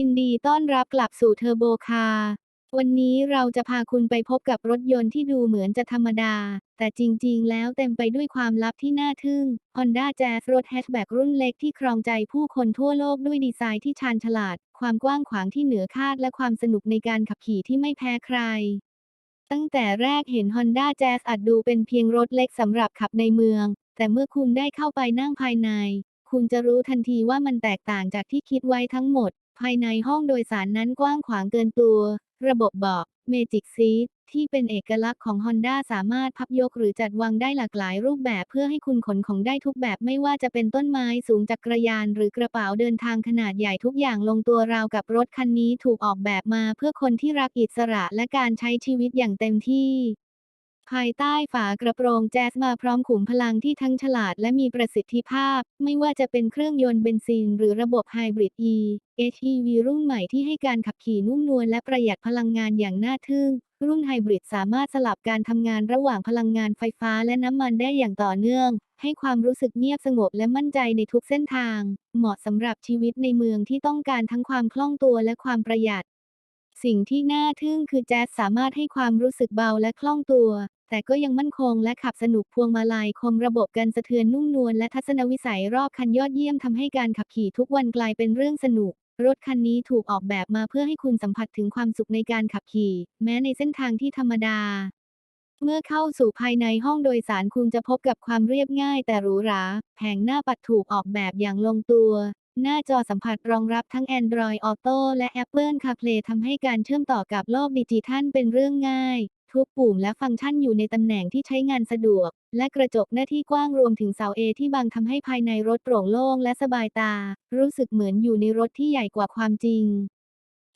ยินดีต้อนรับกลับสู่เทอร์โบคาร์วันนี้เราจะพาคุณไปพบกับรถยนต์ที่ดูเหมือนจะธรรมดา แต่จริงๆ แล้วเต็มไปด้วยความลับที่น่าทึ่ง Honda Jazz รถแฮชแบ็กรุ่นเล็กที่ครองใจผู้คนทั่วโลกด้วยดีไซน์ที่ชาญฉลาด ความกว้างขวางที่เหนือคาดและความสนุกในการขับขี่ที่ไม่แพ้ใคร ตั้งแต่แรกเห็น Honda Jazz อาจดูเป็นเพียงรถเล็กสำหรับขับในเมือง แต่เมื่อคุณได้เข้าไปนั่งภายใน คุณจะรู้ทันทีว่ามันแตกต่างจากที่คิดไว้ทั้งหมด ภายในห้องโดยสารนั้นกว้างขวางเกินตัว ระบบเบาะ Magic Seat ที่เป็นเอกลักษณ์ของ Honda สามารถพับยกหรือจัดวางได้หลากหลายรูปแบบเพื่อให้คุณขนของได้ทุกแบบไม่ว่าจะเป็นต้นไม้สูงจักรยาน หรือกระเป๋าเดินทางขนาดใหญ่ทุกอย่างลงตัวราวกับรถคันนี้ถูกออกแบบมาเพื่อคนที่รักอิสระและการใช้ชีวิตอย่างเต็มที่ ภายใต้ฝากระโปรงแจ๊สมาพร้อมขุมพลังที่ทั้งฉลาดและมีประสิทธิภาพ ไม่ว่าจะเป็นเครื่องยนต์เบนซิน หรือระบบไฮบริด E HEV รุ่นใหม่ที่ให้การขับขี่นุ่มนวลและประหยัดพลังงานอย่างน่าทึ่ง รุ่นไฮบริดสามารถสลับการทำงานระหว่างพลังงานไฟฟ้าและน้ำมันได้อย่างต่อเนื่อง ให้ความรู้สึกเงียบสงบและมั่นใจในทุกเส้นทาง เหมาะสำหรับชีวิตในเมืองที่ต้องการทั้งความคล่องตัวและความประหยัด สิ่งที่น่าทึ่งคือแจ๊สสามารถให้ความรู้สึกเบาและคล่องตัว แต่ก็ยังมั่นคงและขับสนุกพวงมาลัยคมระบบกันสะเทือนนุ่มนวลและทัศนวิสัยรอบคันยอดเยี่ยมทำให้การขับขี่ทุกวันกลายเป็นเรื่องสนุก รถคันนี้ถูกออกแบบมาเพื่อให้คุณสัมผัสถึงความสุขในการขับขี่ แม้ในเส้นทางที่ธรรมดา เมื่อเข้าสู่ภายในห้องโดยสารคุณจะพบกับความเรียบง่ายแต่หรูหรา แผงหน้าปัดถูกออกแบบอย่างลงตัวหน้าจอสัมผัสรองรับทั้ง Android Auto และ Apple CarPlay ทำให้การเชื่อมต่อกับโลกดิจิทัลเป็นเรื่องง่าย ทุกปุ่มและฟังก์ชันอยู่ในตำแหน่งที่ใช้งานสะดวก และกระจกหน้าที่กว้างรวมถึงเสาเอที่บางทำให้ภายในรถโปร่งโล่งและสบายตา รู้สึกเหมือนอยู่ในรถที่ใหญ่กว่าความจริง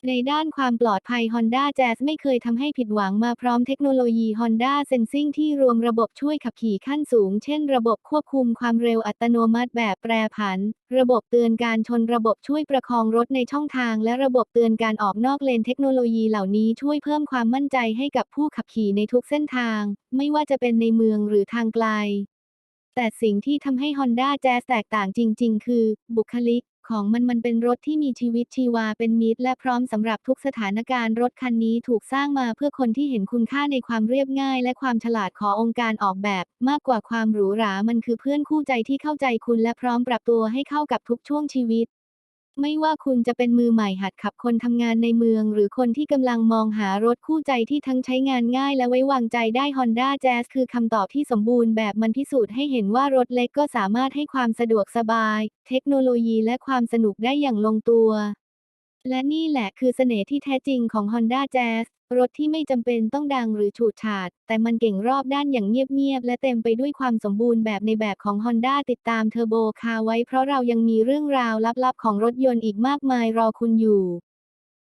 ในด้านความปลอดภัย Honda Jazz ไม่เคยทำให้ผิดหวังมาพร้อมเทคโนโลยี Honda Sensing ที่รวมระบบช่วยขับขี่ขั้นสูง เช่นระบบควบคุมความเร็วอัตโนมัติแบบแปรผัน ระบบเตือนการชนระบบช่วยประคองรถในช่องทาง และระบบเตือนการออกนอกเลนเทคโนโลยีเหล่านี้ช่วยเพิ่มความมั่นใจให้กับผู้ขับขี่ในทุกเส้นทาง ไม่ว่าจะเป็นในเมืองหรือทางไกลแต่สิ่งที่ทำให้ Honda Jazz แตกต่างจริง ๆ คือ บุคลิก ของมันมันเป็นรถที่มีชีวิตชีวาเป็นมิตร และพร้อมสำหรับทุกสถานการณ์รถคันนี้ถูกสร้างมาเพื่อคนที่เห็นคุณค่าในความเรียบง่าย และความฉลาดขององค์การออกแบบ มากกว่าความหรูหรามันคือเพื่อนคู่ใจที่เข้าใจคุณและพร้อมปรับตัวให้เข้ากับทุกช่วงชีวิต ไม่ว่าคุณจะเป็นมือใหม่หัดขับคนทำงานในเมือง หรือคนที่กำลังมองหารถคู่ใจที่ทั้งใช้งานง่ายและไว้วางใจได้ Honda Jazz คือคำตอบที่สมบูรณ์แบบมันพิสูจน์ให้เห็นว่ารถเล็กก็สามารถให้ความสะดวกสบาย เทคโนโลยีและความสนุกได้อย่างลงตัว และนี่แหละคือเสน่ห์ที่แท้จริงของ Honda Jazz รถที่ไม่จำเป็นต้องดังหรือฉูดฉาด แต่มันเก่งรอบด้านอย่างเงียบๆ และเต็มไปด้วยความสมบูรณ์แบบในแบบของ Honda ติดตามเทอร์โบคาไว้เพราะเรายังมีเรื่องราวลับๆ ของรถยนต์อีกมากมายรอคุณอยู่